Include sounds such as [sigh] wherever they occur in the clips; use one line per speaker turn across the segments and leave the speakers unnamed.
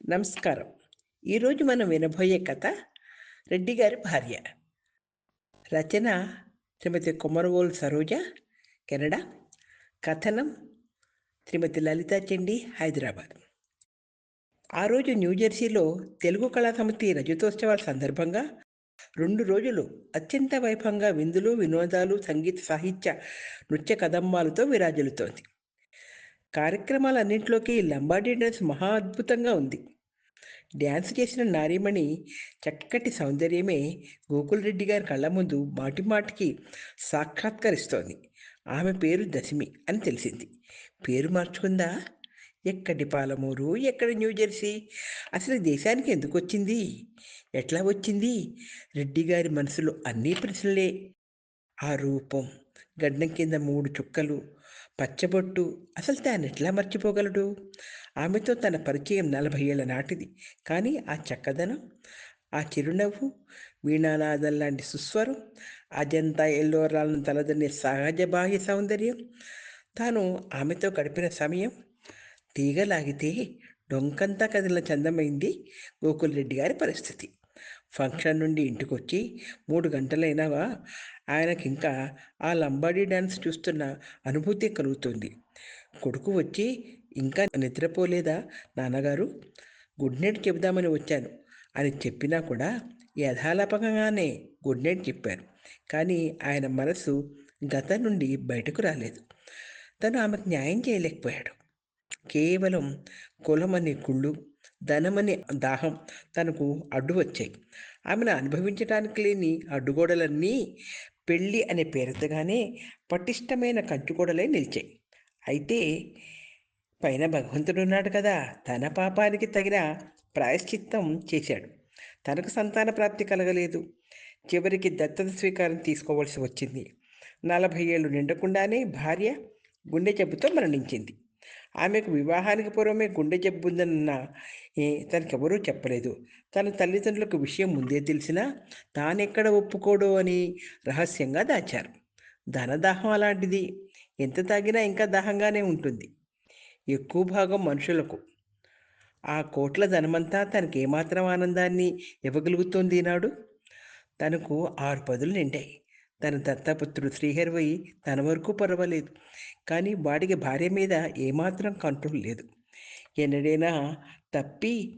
నమస్కారం. ఈరోజు మనం వినబోయే కథ రెడ్డి గారి భార్య. రచన శ్రీమతి కుమరవోల్ సరోజ కెనడా. కథనం శ్రీమతి లలిత చెండి హైదరాబాద్. ఆ రోజు న్యూజెర్సీలో తెలుగు కళా సమితి రజతోత్సవాల సందర్భంగా రెండు రోజులు అత్యంత వైభవంగా విందులు వినోదాలు సంగీత సాహిత్య నృత్య కదంబాలతో విరాజులుతోంది కార్యక్రమాలన్నింటిలోకి లంబాడీ డ్యాన్స్ మహా అద్భుతంగా ఉంది. డ్యాన్స్ చేసిన నారీమణి చక్కటి సౌందర్యమే గోకుల్ రెడ్డి గారి కళ్ళ ముందు మాటి మాటికి సాక్షాత్కరిస్తోంది. ఆమె పేరు దశమి అని తెలిసింది. పేరు మార్చుకుందా? ఎక్కడి పాలమూరు ఎక్కడ న్యూజెర్సీ అసలు దేశానికి ఎందుకు వచ్చింది? ఎట్లా వచ్చింది? రెడ్డి గారి మనసులో అన్నీ ప్రశ్నలే. ఆ రూపం గడ్డం కింద మూడు చుక్కలు పచ్చబొట్టు అసలు తాను ఎట్లా మర్చిపోగలడు? ఆమెతో తన పరిచయం నలభై ఏళ్ళ నాటిది. కానీ ఆ చక్కదనం ఆ చిరునవ్వు వీణానాదం లాంటి సుస్వరం అజంతా ఎల్లోరాలను తలదన్నే సహజ బాహ్య సౌందర్యం తాను ఆమెతో గడిపిన సమయం తీగలాగితే డొంకంతా కదిలిన చందమైంది గోకుల్ రెడ్డి గారి పరిస్థితి. ఫంక్షన్ నుండి ఇంటికి వచ్చి మూడు గంటలైనావా? ఆయనకి ఇంకా ఆ లంబాడీ డ్యాన్స్ చూస్తున్న అనుభూతి కలుగుతుంది. కొడుకు వచ్చి ఇంకా నిద్రపోలేదా నాన్నగారు? గుడ్ నైట్ చెబుదామని వచ్చాను. అని చెప్పినా కూడా యథాలాపకంగానే గుడ్ నైట్ చెప్పారు. కానీ ఆయన మనసు గతం నుండి బయటకు రాలేదు. తను ఆమెకు న్యాయం చేయలేకపోయాడు. కేవలం కులమని కుళ్ళు ధనమని దాహం తనకు అడ్డు వచ్చాయి. ఆమెను అనుభవించడానికి లేని అడ్డుగోడలన్నీ పెళ్ళి అనే పేరుతోగానే పటిష్టమైన కంచుగోడలై నిలిచాయి. అయితే పైన భగవంతుడు ఉన్నాడు కదా! తన పాపానికి తగిన ప్రాయశ్చిత్తం చేశాడు. తనకు సంతాన ప్రాప్తి కలగలేదు. చివరికి దత్తత స్వీకారం తీసుకోవాల్సి వచ్చింది. నలభై ఏళ్ళు నిండకుండానే భార్య గుండె జబ్బుతో మరణించింది. ఆమెకు వివాహానికి పూర్వమే గుండె జబ్బుందన్న తనకెవరూ చెప్పలేదు. తన తల్లిదండ్రులకు విషయం ముందే తెలిసినా తానెక్కడ ఒప్పుకోడు అని రహస్యంగా దాచారు. ధనదాహం అలాంటిది. ఎంత తాగినా ఇంకా దాహంగానే ఉంటుంది. ఎక్కువ భాగం మనుషులకు. ఆ కోట్ల ధనమంతా తనకి ఏమాత్రం ఆనందాన్ని ఇవ్వగలుగుతోంది నాడు తనకు ఆరు పదులు నిండాయి. తన దత్తపుత్రుడు శ్రీహరివై తన వరకు పర్వాలేదు. కానీ వాడికి భార్య మీద ఏమాత్రం కంట్రోల్ లేదు. ఎన్నడైనా తప్పి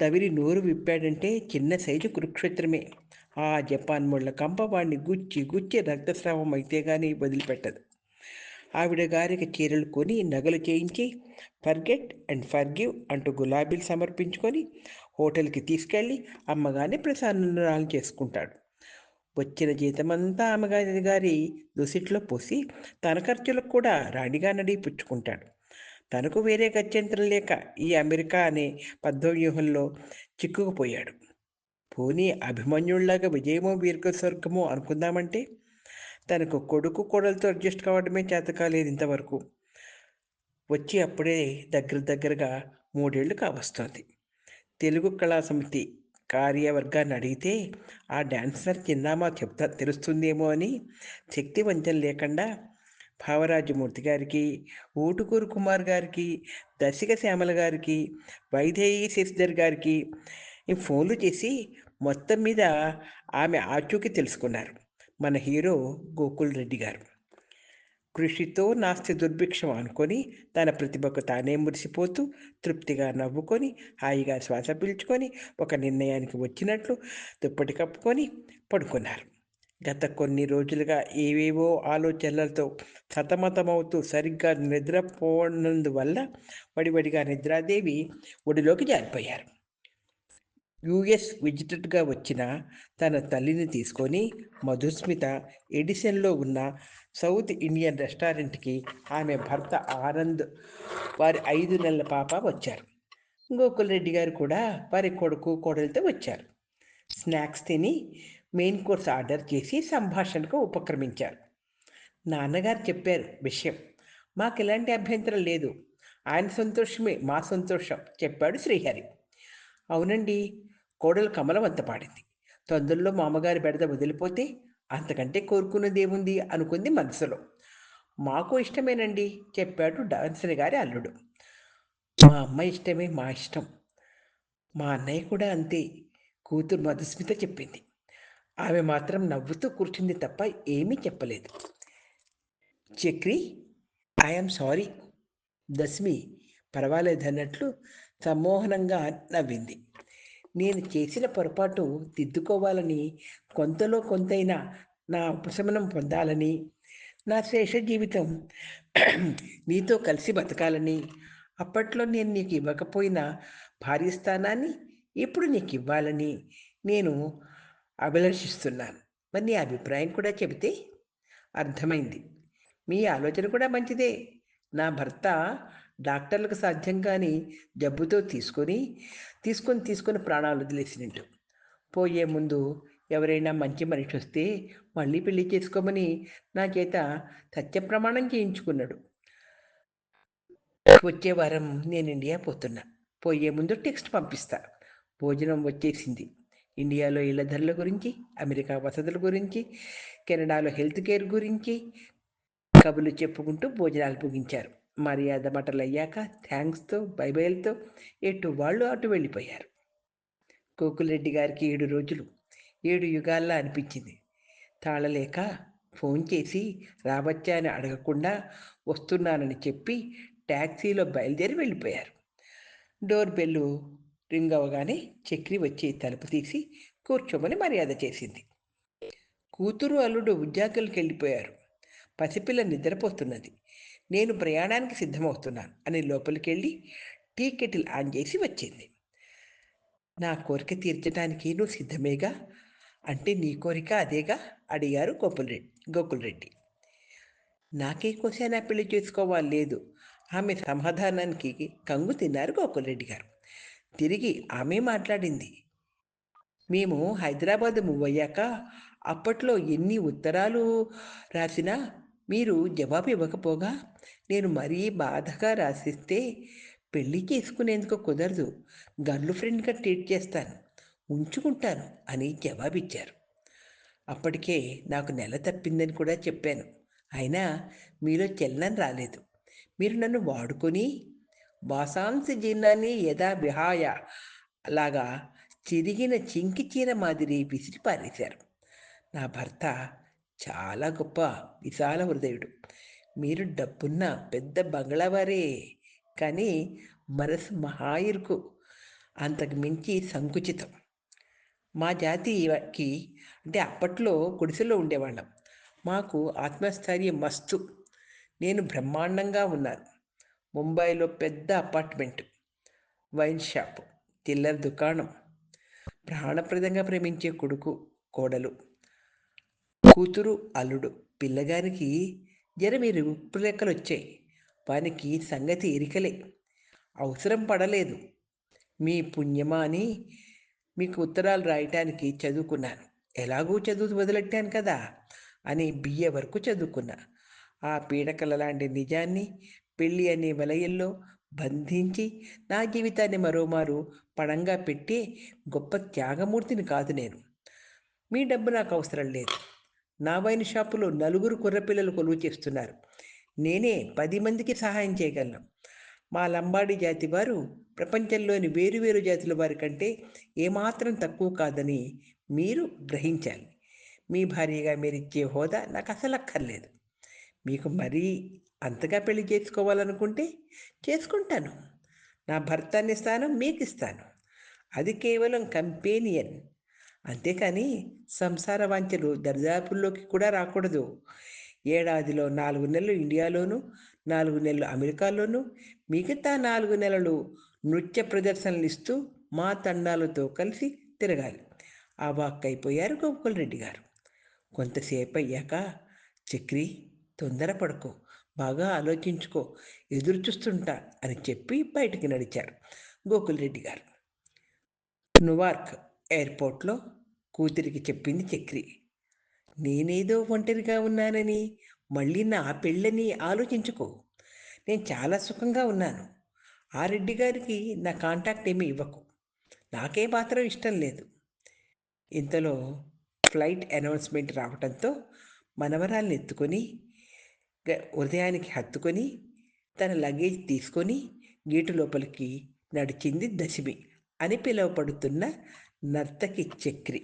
తవిరి నోరు విప్పాడంటే చిన్న సైజు కురుక్షేత్రమే. ఆ జపాన్ ముళ్ళ కంప వాడిని గుచ్చి గుచ్చి రక్తస్రావం అయితే కానీ వదిలిపెట్టదు. ఆవిడ గారికి చీరలు కొని నగలు చేయించి ఫర్గెట్ అండ్ ఫర్గివ్ అంటూ గులాబీలు సమర్పించుకొని హోటల్కి తీసుకెళ్ళి అమ్మగానే ప్రసాదాలు చేసుకుంటాడు. వచ్చిన జీతమంతా అమ్మగారి గారి దుసిట్లో పోసి తన ఖర్చులకు కూడా రాణిగా నడి పుచ్చుకుంటాడు తనకు వేరే గత్యంతరం లేక ఈ అమెరికా అనే పద్మవ్యూహంలో చిక్కుకుపోయాడు. పోనీ అభిమన్యుళ్ళాగా విజయమో వీర్గ స్వర్గమో అనుకుందామంటే? తనకు కొడుకు కోడలతో అడ్జస్ట్ కావడమే చేత కాలేదు ఇంతవరకు. వచ్చి అప్పుడే దగ్గర దగ్గరగా మూడేళ్ళు కావస్తోంది. తెలుగు కళా సమితి కార్యవర్గాన్ని అడిగితే ఆ డాన్సర్ చిన్నామా చెప్తా తెలుస్తుందేమో అని శక్తి వంచన లేకుండా భావరాజమూర్తి గారికి ఊటుకూరు కుమార్ గారికి దర్శక శ్యామల గారికి వైదేహి శశిధర్ గారికి ఫోన్లు చేసి మొత్తం మీద ఆమె ఆచూకీ తెలుసుకున్నారు. మన హీరో గోకుల్ రెడ్డి గారు. కృషితో నాస్తి దుర్భిక్షం అనుకొని తన ప్రతిభకు తానే మురిసిపోతూ తృప్తిగా నవ్వుకొని హాయిగా శ్వాస పీల్చుకొని ఒక నిర్ణయానికి వచ్చినట్లు దుప్పటి కప్పుకొని పడుకున్నారు. గత కొన్ని రోజులుగా ఏవేవో ఆలోచనలతో సతమతమవుతూ సరిగ్గా నిద్రపోనందువల్ల వడివడిగా నిద్రాదేవి ఒడిలోకి జారిపోయారు. యుఎస్ విజిటర్గా వచ్చిన తన తల్లిని తీసుకొని మధుస్మిత ఎడిసన్లో ఉన్న సౌత్ ఇండియన్ రెస్టారెంట్కి ఆమె భర్త ఆనంద్ వారి ఐదు నెలల పాప వచ్చారు. గోకుల్ రెడ్డి గారు కూడా వారి కొడుకు కోడలితో వచ్చారు. స్నాక్స్ తిని మెయిన్ కోర్స్ ఆర్డర్ చేసి సంభాషణకు ఉపక్రమించారు. నాన్నగారు చెప్పారు విషయం. మాకు ఎలాంటి అభ్యంతరం లేదు. ఆయన సంతోషమే మా సంతోషం చెప్పాడు శ్రీహరి. అవునండి కోడలు కమలవంత పాడింది. తొందరలో మామగారి బెడద వదిలిపోతే అంతకంటే కోరుకున్నది ఏముంది అనుకుంది మనసులో. మాకు ఇష్టమేనండి చెప్పాడు డాన్సర్ గారి అల్లుడు. మా అమ్మ ఇష్టమే మా ఇష్టం. మా అన్నయ్య కూడా అంతే కూతురు మధుస్మిత చెప్పింది. ఆమె మాత్రం నవ్వుతూ కూర్చుంది తప్ప ఏమీ చెప్పలేదు. చక్రి ఐఎమ్ సారీ దశమి పర్వాలేదన్నట్లు సమ్మోహనంగా నవ్వింది. నేను చేసిన పొరపాటు దిద్దుకోవాలని కొంతలో కొంతైనా నా ఉపశమనం పొందాలని నా శేష జీవితం [clears throat] నీతో కలిసి బతకాలని అప్పట్లో నేను నీకు ఇవ్వకపోయిన భార్య స్థానాన్ని ఇప్పుడు నీకు ఇవ్వాలని నేను అభిలషిస్తున్నాను. మరి నీ అభిప్రాయం కూడా చెబితే అర్థమైంది. మీ ఆలోచన కూడా మంచిదే. నా భర్త డాక్టర్లకు సాధ్యం కాని జబ్బుతో తీసుకొని తీసుకొని తీసుకొని ప్రాణాలు వదిలేసినట్టు. పోయే ముందు ఎవరైనా మంచి మనిషి వస్తే మళ్ళీ పెళ్ళి చేసుకోమని నా చేత సత్యప్రమాణం చేయించుకున్నాడు. వచ్చే వారం నేను ఇండియా పోతున్నా. పోయే ముందు టెక్స్ట్ పంపిస్తా. భోజనం వచ్చేసింది. ఇండియాలో ఇళ్ళ ధరల గురించి అమెరికా వసతుల గురించి కెనడాలో హెల్త్ కేర్ గురించి కబులు చెప్పుకుంటూ భోజనాలు ముగించారు. మర్యాద మటలు అయ్యాక థ్యాంక్స్తో బైబైల్తో ఎటు వాళ్ళు అటు వెళ్ళిపోయారు. కోకులరెడ్డి గారికి ఏడు రోజులు ఏడు యుగాల్లా అనిపించింది. తాళలేక ఫోన్ చేసి రావచ్చా అని అడగకుండా వస్తున్నానని చెప్పి ట్యాక్సీలో బయలుదేరి వెళ్ళిపోయారు. డోర్ బెల్లు రింగ్ అవ్వగానే చక్రి వచ్చి తలుపు తీసి కూర్చోమని మర్యాద చేసింది. కూతురు అల్లుడు ఉద్యోగులకు వెళ్ళిపోయారు. పసిపిల్ల నిద్రపోతున్నది. నేను ప్రయాణానికి సిద్ధమవుతున్నాను అని లోపలికి వెళ్ళి టీ కెటిల్ ఆన్ చేసి వచ్చింది. నా కోరిక తీర్చడానికి నువ్వు సిద్ధమేగా? అంటే నీ కోరిక అదేగా? అడిగారు గోకులరెడ్డి గోకులరెడ్డి నాకే కోసేనా పెళ్ళి చేసుకోవాలి లేదు. ఆమె సమాధానానికి కంగు తిన్నారు గోకులరెడ్డి గారు. తిరిగి ఆమె మాట్లాడింది. మేము హైదరాబాద్ మూవ్ అయ్యాక అప్పట్లో ఎన్ని ఉత్తరాలు రాసినా మీరు జవాబు ఇవ్వకపోగా నేను మరీ బాధగా రాసిస్తే పెళ్ళి చేసుకునేందుకు కుదరదు. గర్ల్ ఫ్రెండ్గా ట్రీట్ చేస్తాను ఉంచుకుంటాను అని జవాబిచ్చారు. అప్పటికే నాకు నెల తప్పిందని కూడా చెప్పాను. అయినా మీలో చెల్లని రాలేదు. మీరు నన్ను వాడుకొని వాసాంశ జీర్ణాన్ని యథా విహాయ అలాగా చిరిగిన చింకి చీర మాదిరి విసిరి పారేశారు నా భర్త చాలా గొప్ప విశాల హృదయుడు. మీరు డబ్బున్న పెద్ద బంగ్లావారే కానీ మనసు మహాయిరుకు అంతకు మించి సంకుచితం. మా జాతికి అంటే అప్పట్లో గుడిసెలో ఉండేవాళ్ళం. మాకు ఆత్మస్థైర్యం మస్తు. నేను బ్రహ్మాండంగా ఉన్నాను. ముంబైలో పెద్ద అపార్ట్మెంట్ వైన్ షాప్ చిల్లర దుకాణం ప్రాణప్రదంగా ప్రేమించే కొడుకు కోడలు. కూతురు అల్లుడు పిల్లగానికి జరమీరు ఉప్పు లెక్కలు వచ్చాయి వానికి సంగతి ఎరికలే. అవసరం పడలేదు. మీ పుణ్యమా అని మీకు ఉత్తరాలు రాయటానికి చదువుకున్నాను. ఎలాగూ చదువు వదిలెట్టాను కదా అని బిఏ వరకు చదువుకున్నా. ఆ పీడకల లాంటి నిజాన్ని పెళ్ళి అనే వలయంలో బంధించి నా జీవితాన్ని మరోమారు పడంగా పెట్టి గొప్ప త్యాగమూర్తిని కాదు నేను. మీ డబ్బు నాకు అవసరం లేదు. నా వైన్ షాపులో నలుగురు కుర్రపిల్లలు కొలువు చేస్తున్నారు. నేనే పది మందికి సహాయం చేయగలను. మా లంబాడి జాతి వారు ప్రపంచంలోని వేరువేరు జాతుల వారి కంటే ఏమాత్రం తక్కువ కాదని మీరు గ్రహించాలి. మీ భార్యగా మీరిచ్చే హోదా నాకు అసలు అక్కర్లేదు మీకు మరీ అంతగా పెళ్ళి చేసుకోవాలనుకుంటే చేసుకుంటాను. నా భర్తాన్ని స్థానం మీకు ఇస్తాను అది కేవలం కంపేనియన్. అంతేకాని సంసార వాంఛలు దర్దాపుల్లోకి కూడా రాకూడదు. ఏడాదిలో నాలుగు నెలలు ఇండియాలోను నాలుగు నెలలు అమెరికాలోను మిగతా నాలుగు నెలలు నృత్య ప్రదర్శనలు ఇస్తూ మా తండాలతో కలిసి తిరగాలి. అవాక్కైపోయారు గోకుల్ రెడ్డి గారు. కొంతసేపు అయ్యాక చక్రి తొందరపడుకో బాగా ఆలోచించుకో ఎదురు చూస్తుంటా అని చెప్పి బయటికి నడిచారు గోకుల్ రెడ్డి గారు. నువార్క్ ఎయిర్పోర్ట్లో కూతురికి చెప్పింది చక్రి. నేనేదో ఒంటరిగా ఉన్నానని మళ్ళీ నా పెళ్ళని ఆలోచించుకో. నేను చాలా సుఖంగా ఉన్నాను. ఆ రెడ్డి గారికి నా కాంటాక్ట్ ఏమీ ఇవ్వకు. నాకే మాత్రం ఇష్టం లేదు. ఇంతలో ఫ్లైట్ అనౌన్స్మెంట్ రావడంతో మనవరాల్ని ఎత్తుకొని ఉదయానికి హత్తుకొని తన లగేజ్ తీసుకొని గేటు లోపలికి నడిచింది దశమి అని పిలువపడుతున్న నర్తకి చక్రి